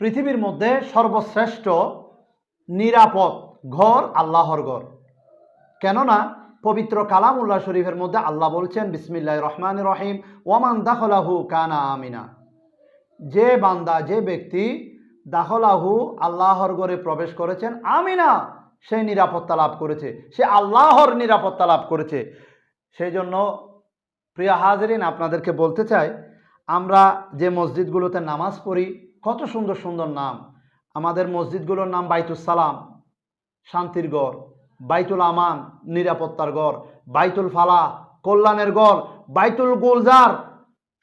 পৃথিবীর মধ্যে সর্বশ্রেষ্ঠ নিরাপদ ঘর আল্লাহর ঘর। কেননা পবিত্র কালামুল্লাহ শরীফের মধ্যে আল্লাহ বলছেন বিসমিল্লাহ রহমান রহিম, ওয়ামান দাখলাহু কানা আমিনা। যে বান্দা, যে ব্যক্তি দাখলাহু আল্লাহর ঘরে প্রবেশ করেছেন, আমিনা, সে নিরাপত্তা লাভ করেছে। সে আল্লাহর নিরাপত্তা লাভ করেছে। সেই জন্য প্রিয় হাজরিন, আপনাদেরকে বলতে চাই, আমরা যে মসজিদগুলোতে নামাজ পড়ি কত সুন্দর সুন্দর নাম। আমাদের মসজিদগুলোর নাম বাইতুল সালাম, শান্তির গড়, বাইতুল আমান, নিরাপত্তার গড়, বাইতুল ফালা কল্যাণের গড়, বাইতুল গুলজার,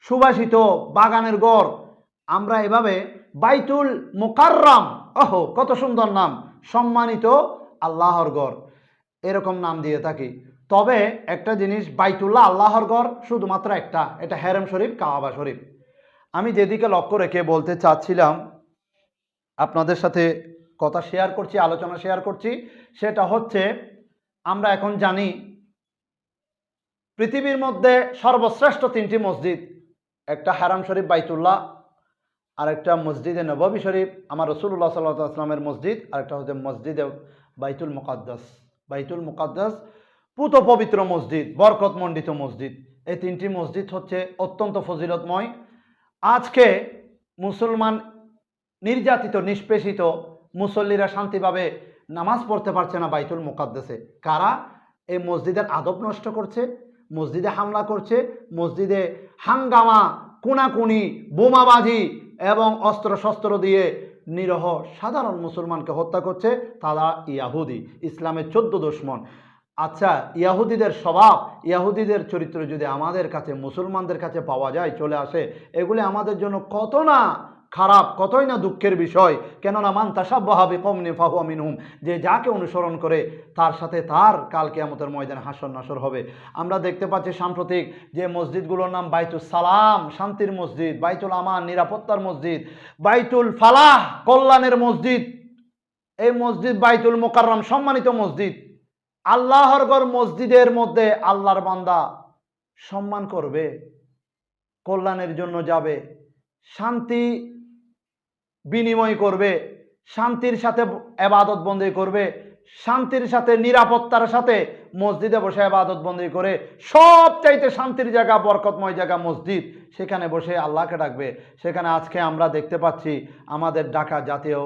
সুবাসিত বাগানের গড়। আমরা এভাবে বাইতুল মোকাররম, ওহো, কত সুন্দর নাম, সম্মানিত আল্লাহর গড়। এরকম নাম দিয়ে থাকি। তবে একটা জিনিস, বাইতুল্লাহ আল্লাহর গড় শুধুমাত্র একটা, এটা হেরেম শরীফ কাওয়াবা শরীফ। আমি যেদিকে লক্ষ্য রেখে বলতে চাচ্ছিলাম, আপনাদের সাথে কথা শেয়ার করছি, আলোচনা শেয়ার করছি, সেটা হচ্ছে আমরা এখন জানি পৃথিবীর মধ্যে সর্বশ্রেষ্ঠ তিনটি মসজিদ, একটা হারাম শরীফ বাইতুল্লাহ আর একটা মসজিদে নববী শরীফ, আমার রসুল্লাহ সাল্লাহ আসলামের মসজিদ আর একটা হচ্ছে মসজিদে বাইতুল মুকাদ্দাস। বাইতুল মুকাদ্দাস পুত পবিত্র মসজিদ বরকত মণ্ডিত মসজিদ। এই তিনটি মসজিদ হচ্ছে অত্যন্ত ফজিলতময় আজকে মুসলমান নির্যাতিত, নিষ্পেষিত মুসল্লিরা শান্তিভাবে নামাজ পড়তে পারছে না বাইতুল মুকাদ্দাসে। কারা? এই মসজিদের আদব নষ্ট করছে, মসজিদে হামলা করছে, মসজিদে হাঙ্গামা, কুনাকুনি, বোমাবাজি এবং অস্ত্র শস্ত্র দিয়ে নিরহ সাধারণ মুসলমানকে হত্যা করছে তারা ইয়াহুদি, ইসলামের চোদ্দ দুশ্মন। আচ্ছা ইয়াহুদিদের স্বভাব, ইয়াহুদিদের চরিত্র যদি আমাদের কাছে, মুসলমানদের কাছে পাওয়া যায়, চলে আসে, এগুলি আমাদের জন্য কত না খারাপ, কতই না দুঃখের বিষয়। কেননা, মান তাসাব্বাহাবি কমনি ফাহু মিনহুম, যে যাকে অনুসরণ করে, তার সাথে তার কাল কেয়ামতের ময়দানে হাসর নাসর হবে। আমরা দেখতে পাচ্ছি সাম্প্রতিক যে মসজিদগুলোর নাম বাইতুল সালাম, শান্তির মসজিদ, বাইতুল আমান, নিরাপত্তার মসজিদ, বাইতুল ফালাহ, কল্যাণের মসজিদ, এই মসজিদ বাইতুল মোকাররম সম্মানিত মসজিদ। আল্লাহর ঘর মসজিদের মধ্যে আল্লাহর বান্দা সম্মান করবে, কল্যাণের জন্য যাবে, শান্তি বিনিময় করবে, শান্তির সাথে এবাদত বন্দী করবে, শান্তির সাথে, নিরাপত্তার সাথে মসজিদে বসে আবাদত বন্দি করে সব চাইতে শান্তির জায়গা, বরকতময় জায়গা মসজিদ, সেখানে বসে আল্লাহকে ডাকবে। সেখানে আজকে আমরা দেখতে পাচ্ছি আমাদের ঢাকা জাতীয়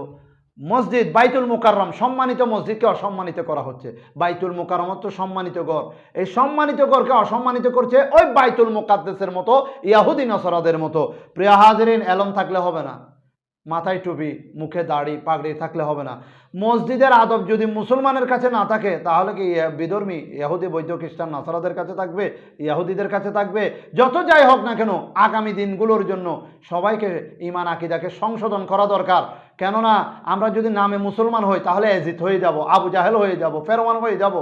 মসজিদ বাইতুল মুকাররম, সম্মানিত মসজিদকে অসম্মানিত করা হচ্ছে। বাইতুল মুকাররম তো সম্মানিত গড় এই সম্মানিত গড়কে অসম্মানিত করছে ওই বাইতুল মুকাদ্দেসের মতো, ইয়াহুদি নসরাদের মতো। প্রিয় হাজরিন, এলম থাকলে হবে না। মাথায় টুপি, মুখে দাড়ি, পাগড়ি থাকলে হবে না। মসজিদের আদব যদি মুসলমানের কাছে না থাকে, তাহলে কি বিধর্মী, ইহুদি বৈদ্য খ্রিস্টান, নাসারাদের কাছে থাকবে? ইহুদিদের কাছে থাকবে? যত যাই হোক না কেন, আগামী দিনগুলোর জন্য সবাইকে ইমান আকিদাকে সংশোধন করা দরকার। কেননা, আমরা যদি নামে মুসলমান হই, তাহলে এজিত হয়ে যাব, আবু জাহেল হয়ে যাব, ফেরওয়ান হয়ে যাব।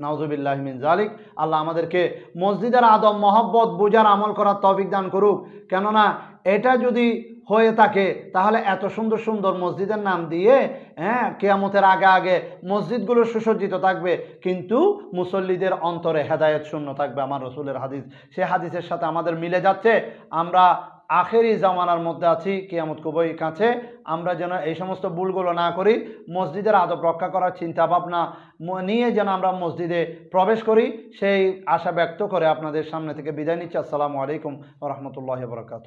নাউজুবিল্লাহ জালিক আল্লাহ আমাদেরকে মসজিদের আদব, মহব্বত বোঝার আমল করার তৌফিক দান করুক। কেননা এটা যদি হয়ে থাকে, তাহলে এত সুন্দর সুন্দর মসজিদের নাম দিয়ে হ্যাঁ কেয়ামতের আগে আগে মসজিদগুলো সুসজ্জিত থাকবে, কিন্তু মুসল্লিদের অন্তরে হেদায়েত শূন্য থাকবে আমার রসুলের হাদিস। সে হাদিসের সাথে আমাদের মিলে যাচ্ছে। আমরা আখেরি জামানার মধ্যে আছি, কেয়ামত খুবই কাছে। আমরা যেন এই সমস্ত ভুলগুলো না করি, মসজিদের আদব রক্ষা করার চিন্তা ভাবনা নিয়ে যেন আমরা মসজিদে প্রবেশ করি, সেই আশা ব্যক্ত করে আপনাদের সামনে থেকে বিদায় নিচ্ছি। আসসালামু আলাইকুম রহমতুল্লাহ বরকাত